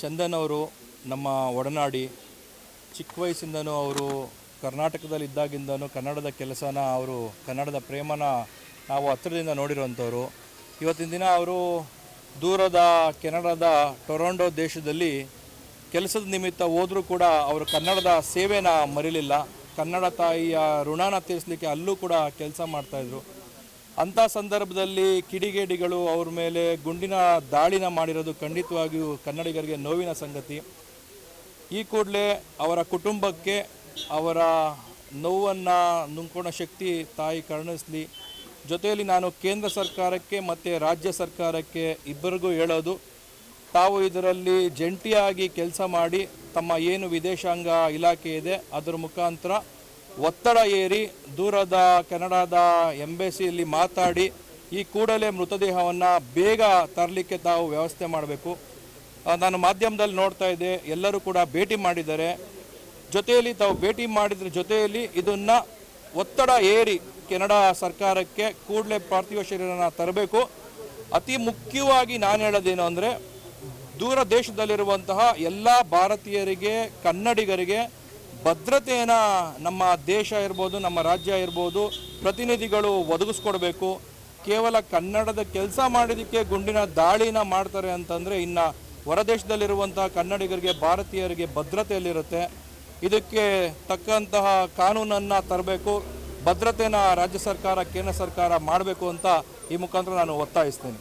ಚಂದನ್ ಅವರು ನಮ್ಮ ಒಡನಾಡಿ, ಚಿಕ್ಕ ವಯಸ್ಸಿಂದನೂ ಅವರು ಕರ್ನಾಟಕದಲ್ಲಿ ಇದ್ದಾಗಿಂದನೂ ಕನ್ನಡದ ಕೆಲಸನ, ಅವರು ಕನ್ನಡದ ಪ್ರೇಮನ ನಾವು ಹತ್ತಿರದಿಂದ ನೋಡಿರುವಂಥವ್ರು. ಇವತ್ತಿನ ದಿನ ಅವರು ದೂರದ ಕೆನಡಾದ ಟೊರೊಂಟೊ ದೇಶದಲ್ಲಿ ಕೆಲಸದ ನಿಮಿತ್ತ ಹೋದರೂ ಕೂಡ ಅವರು ಕನ್ನಡದ ಸೇವೆನ ಮರಿಲಿಲ್ಲ. ಕನ್ನಡ ತಾಯಿಯ ಋಣನ ತೀರಿಸಲಿಕ್ಕೆ ಅಲ್ಲೂ ಕೂಡ ಕೆಲಸ ಮಾಡ್ತಾಯಿದ್ರು ಅಂಥ ಸಂದರ್ಭದಲ್ಲಿ ಕಿಡಿಗೇಡಿಗಳು ಅವ್ರ ಮೇಲೆ ಗುಂಡಿನ ದಾಳಿನ ಮಾಡಿರೋದು ಖಂಡಿತವಾಗಿಯೂ ಕನ್ನಡಿಗರಿಗೆ ನೋವಿನ ಸಂಗತಿ. ಈ ಕೂಡಲೇ ಅವರ ಕುಟುಂಬಕ್ಕೆ ಅವರ ನೋವನ್ನು ನುಂಗ್ಕೊಳ್ಳೋ ಶಕ್ತಿ ತಾಯಿ ಕರುಣಿಸಲಿ. ಜೊತೆಯಲ್ಲಿ ನಾನು ಕೇಂದ್ರ ಸರ್ಕಾರಕ್ಕೆ ಮತ್ತು ರಾಜ್ಯ ಸರ್ಕಾರಕ್ಕೆ ಇಬ್ಬರಿಗೂ ಹೇಳೋದು, ತಾವು ಇದರಲ್ಲಿ ಜಂಟಿಯಾಗಿ ಕೆಲಸ ಮಾಡಿ, ತಮ್ಮ ಏನು ವಿದೇಶಾಂಗ ಇಲಾಖೆ ಇದೆ, ಅದರ ಮುಖಾಂತರ ಒತ್ತಡ ಏರಿ ದೂರದ ಕೆನಡಾದ ಎಂಬೆಸಿಯಲ್ಲಿ ಮಾತಾಡಿ ಈ ಕೂಡಲೇ ಮೃತದೇಹವನ್ನು ಬೇಗ ತರಲಿಕ್ಕೆ ತಾವು ವ್ಯವಸ್ಥೆ ಮಾಡಬೇಕು. ನಾನು ಮಾಧ್ಯಮದಲ್ಲಿ ನೋಡ್ತಾ ಇದ್ದೆ, ಎಲ್ಲರೂ ಕೂಡ ಭೇಟಿ ಮಾಡಿದ್ದಾರೆ. ಜೊತೆಯಲ್ಲಿ ತಾವು ಭೇಟಿ ಮಾಡಿದ್ರ ಜೊತೆಯಲ್ಲಿ ಇದನ್ನು ಒತ್ತಡ ಏರಿ ಕೆನಡಾ ಸರ್ಕಾರಕ್ಕೆ ಕೂಡಲೇ ಪಾರ್ಥಿವ ಶರೀರನ ತರಬೇಕು. ಅತಿ ಮುಖ್ಯವಾಗಿ ನಾನು ಹೇಳೋದೇನು ಅಂದರೆ, ದೂರ ದೇಶದಲ್ಲಿರುವಂತಹ ಎಲ್ಲ ಭಾರತೀಯರಿಗೆ, ಕನ್ನಡಿಗರಿಗೆ ಭದ್ರತೆಯನ್ನು ನಮ್ಮ ದೇಶ ಇರ್ಬೋದು, ನಮ್ಮ ರಾಜ್ಯ ಇರ್ಬೋದು, ಪ್ರತಿನಿಧಿಗಳು ಒದಗಿಸ್ಕೊಡ್ಬೇಕು. ಕೇವಲ ಕನ್ನಡದ ಕೆಲಸ ಮಾಡಿದ್ದಕ್ಕೆ ಗುಂಡಿನ ದಾಳಿನ ಮಾಡ್ತಾರೆ ಅಂತಂದರೆ ಇನ್ನು ಹೊರದೇಶದಲ್ಲಿರುವಂತಹ ಕನ್ನಡಿಗರಿಗೆ, ಭಾರತೀಯರಿಗೆ ಭದ್ರತೆಯಲ್ಲಿರುತ್ತೆ. ಇದಕ್ಕೆ ತಕ್ಕಂತಹ ಕಾನೂನನ್ನು ತರಬೇಕು. ಭದ್ರತೆನ ರಾಜ್ಯ ಸರ್ಕಾರ, ಕೇಂದ್ರ ಸರ್ಕಾರ ಮಾಡಬೇಕು ಅಂತ ಈ ಮುಖಾಂತರ ನಾನು ಒತ್ತಾಯಿಸ್ತೇನೆ.